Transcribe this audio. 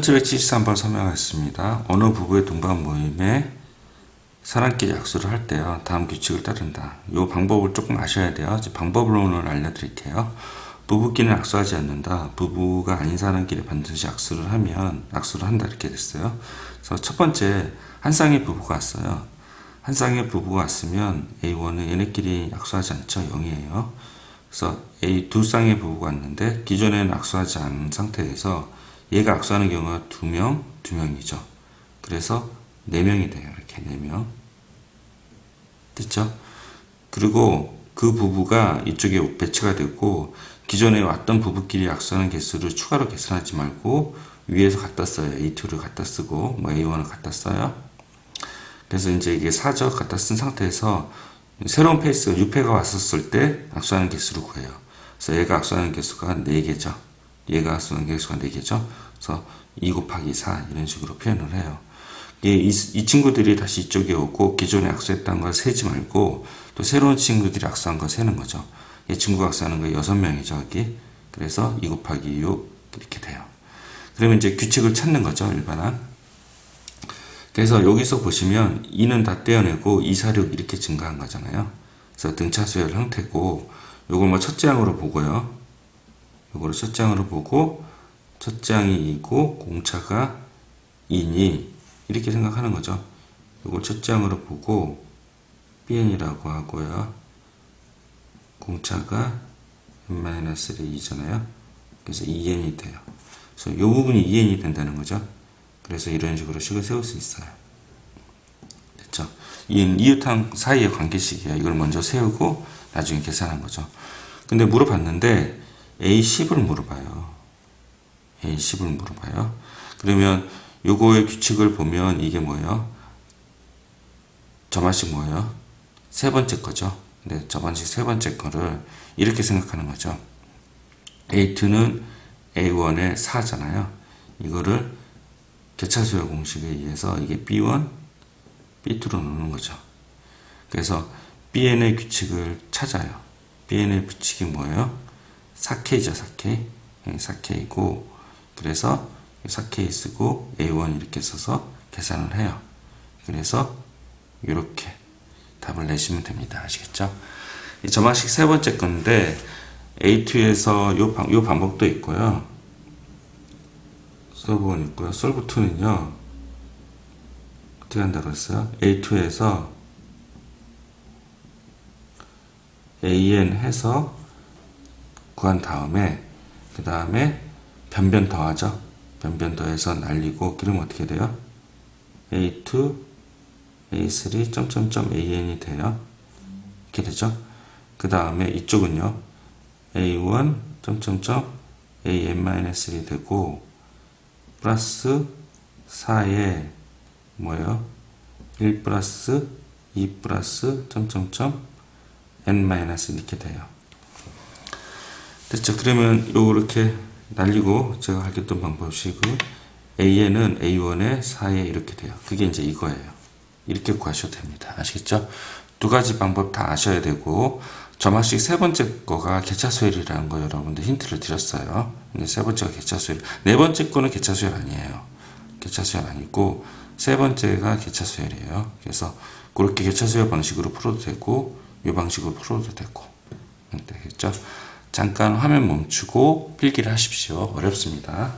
1773번 설명하겠습니다. 어느 부부의 동반 모임에 사람끼리 약수를 할 때요. 다음 규칙을 따른다. 이 방법을 조금 아셔야 돼요. 이제 방법론을 알려드릴게요. 부부끼리는 악수하지 않는다. 부부가 아닌 사람끼리 반드시 악수를 하면 악수를 한다 이렇게 됐어요. 그래서 첫 번째 한 쌍의 부부가 왔어요. 한 쌍의 부부가 왔으면 A1은 얘네끼리 악수하지 않죠. 0이에요. 그래서 A 두 쌍의 부부가 왔는데 기존에는 악수하지 않은 상태에서 얘가 악수하는 경우가 두 명, 두 명이죠. 그래서 네 명이 돼요. 이렇게 네 명. 됐죠? 그리고 그 부부가 이쪽에 배치가 되고 기존에 왔던 부부끼리 악수하는 개수를 추가로 계산하지 말고 위에서 갖다 써요. A2를 갖다 쓰고 뭐 A1을 갖다 써요. 그래서 이제 이게 사죠. 갖다 쓴 상태에서 새로운 페이스가 6회가 왔었을 때 악수하는 개수를 구해요. 그래서 얘가 악수하는 개수가 4개죠. 얘가 악수하는 개수가 4개죠. 그래서 2 곱하기 4 이런 식으로 표현을 해요. 이, 이, 이 친구들이 다시 이쪽에 오고 기존에 악수했던 걸 세지 말고 또 새로운 친구들이 악수한 걸 세는 거죠. 이 친구가 악수하는 거 6명이죠. 여기. 그래서 2 곱하기 6 이렇게 돼요. 그러면 이제 규칙을 찾는 거죠. 일반항. 그래서 여기서 보시면 2는 다 떼어내고 2, 4, 6 이렇게 증가한 거잖아요. 그래서 등차 수열 형태고 요걸 뭐 첫째 항으로 보고요. 요거를 첫째 항으로 보고 첫째 항이 2고 공차가 2니 이렇게 생각하는 거죠. 요걸 첫째 항으로 보고 bn이라고 하고요. 공차가 n-1의 2잖아요. 그래서 2n이 돼요. 그래서 요 부분이 2n이 된다는 거죠. 그래서 이런 식으로 식을 세울 수 있어요. 됐죠? 이 이웃항 사이의 관계식이에요. 이걸 먼저 세우고 나중에 계산한 거죠. 근데 물어봤는데 A10을 물어봐요. A10을 물어봐요. 그러면 요거의 규칙을 보면 이게 뭐예요? 저만식 뭐예요? 세 번째 거죠. 근데 저만식 세 번째 거를 이렇게 생각하는 거죠. A2는 A1의 4잖아요. 이거를 개차수열 공식에 의해서 이게 B1, B2로 놓는 거죠. 그래서 BN의 규칙을 찾아요. BN의 규칙이 뭐예요? 4K죠, 4K. 4K이고, 그래서 4K 쓰고 A1 이렇게 써서 계산을 해요. 그래서 이렇게 답을 내시면 됩니다. 아시겠죠? 이 저만식 세 번째 건데 A2에서 요, 방, 요 방법도 있고요. 솔브 1 있고요. 솔브 2는요. 어떻게 한다고 했어요? A2에서 AN 해서 구한 다음에 그 다음에 변변 더하죠. 변변 더해서 날리고 그러면 어떻게 돼요? A2, A3, 점점점 AN이 돼요. 이렇게 되죠. 그 다음에 이쪽은요. A1, 점점점 AN-1이 되고 플러스 4에 뭐예요? 1 플러스 2 플러스 점점점 n 이렇게 돼요. 됐죠? 그러면 요렇게 날리고 제가 알겠던 방법식은 AN은 A1에 4에 이렇게 돼요. 그게 이제 이거예요. 이렇게 구하셔도 됩니다. 아시겠죠? 두 가지 방법 다 아셔야 되고 점화식 세 번째 거가 개차수열이라는 거 여러분들 힌트를 드렸어요. 근데 세 번째가 개차수열. 네 번째 거는 개차수열 아니에요. 개차수열 아니고 세 번째가 개차수열이에요. 그래서 그렇게 개차수열 방식으로 풀어도 되고 이 방식으로 풀어도 되고 되겠죠? 잠깐 화면 멈추고 필기를 하십시오. 어렵습니다.